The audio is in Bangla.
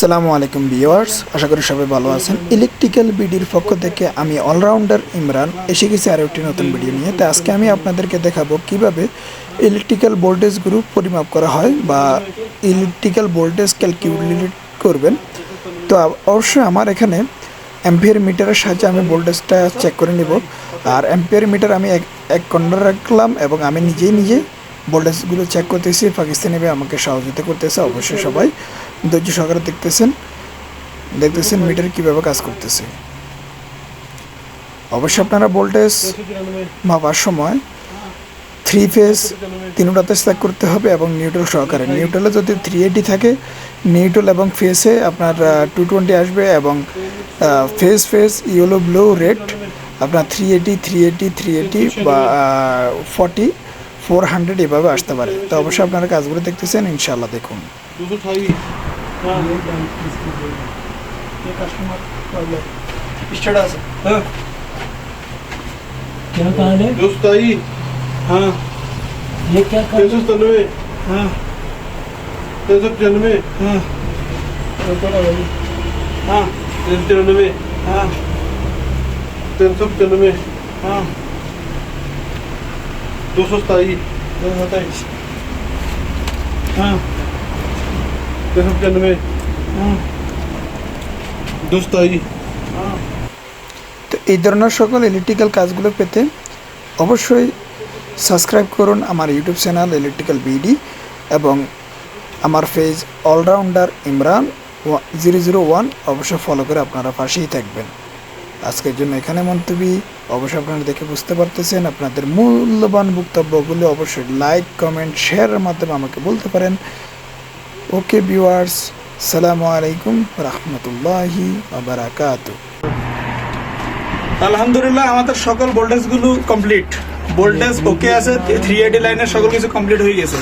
সালামু আলাইকুম ভিউয়ার্স, আশা করি সবাই ভালো আছেন। ইলেকট্রিক্যাল বিডির পক্ষ থেকে আমি অলরাউন্ডার ইমরান, এসে গেছি আরও একটি নতুন ভিডিও নিয়ে। তো আজকে আমি আপনাদেরকে দেখাবো কীভাবে ইলেকট্রিক্যাল ভোল্টেজ গ্রুপ পরিমাপ করা হয় বা ইলেকট্রিক্যাল ভোল্টেজ ক্যালকুলেট করবেন। তো অবশ্যই আমার এখানে অ্যাম্পিয়ার মিটারের সাহায্যে আমি ভোল্টেজটা চেক করে নিব। আর অ্যাম্পিয়ার মিটার আমি এক এক কর্নার রাখলাম এবং আমি নিজেই নিজে ভোল্টেজগুলো চেক করতেছি। পাকিস্তানি ভাই আমাকে সহযোগিতা করতেছে, অবশ্যই সবাই। ধৈর্য সহকারে দেখতেছেন দেখতেছেন মিটার কীভাবে কাজ করতেছে। অবশ্যই আপনারা ভোল্টেজ মাপার সময় থ্রি ফেজ তিনটাতে চেক করতে হবে এবং নিউট্রাল সহকারে। নিউট্রালে যদি থ্রি এইটি থাকে নিউট্রাল এবং ফেসে আপনার টু টোয়েন্টি আসবে এবং face face yellow blue red আপনার three eighty three eighty three eighty বা ফর্টি ফোর হান্ড্রেড এভাবে আসতে পারে। তো অবশ্যই আপনারা কাজগুলো দেখতেছেন ইনশাল্লাহ দেখুন। क्या कार्ड है? दोस्ताई। हाँ। ये क्या कार्ड सौ सतानवे हाँ? सौ पचानवे हाँ। तिरानवे हाँ। तीन सौ पचानवे हाँ। दो सौ सताई दो सौ सताईस हाँ। তো এই ধরনের সকল ইলেকট্রিক্যাল কাজগুলো পেতে অবশ্যই সাবস্ক্রাইব করুন আমার ইউটিউব চ্যানেল ইলেকট্রিক্যাল বিডি এবং আমার phase allrounder Imran zero zero one অবশ্যই ফলো করে আপনারা পাশেই থাকবেন। আজকের জন্য এখানে মন্তব্য অবশ্যই আপনারা দেখে বুঝতে পারতেছেন আপনাদের মূল্যবান বক্তব্যগুলো অবশ্যই লাইক কমেন্ট শেয়ারের মাধ্যমে আমাকে বলতে পারেন। ওকে ভিউয়ার্স সালামু আলাইকুম রহমতুল্লাহি আবরাকাত আলহামদুলিল্লাহ আমাদের সকল ভোল্টেজগুলো কমপ্লিট ভোল্টেজ ওকে আছে থ্রি এইটি লাইনের সকল কিছু কমপ্লিট হয়ে গেছে।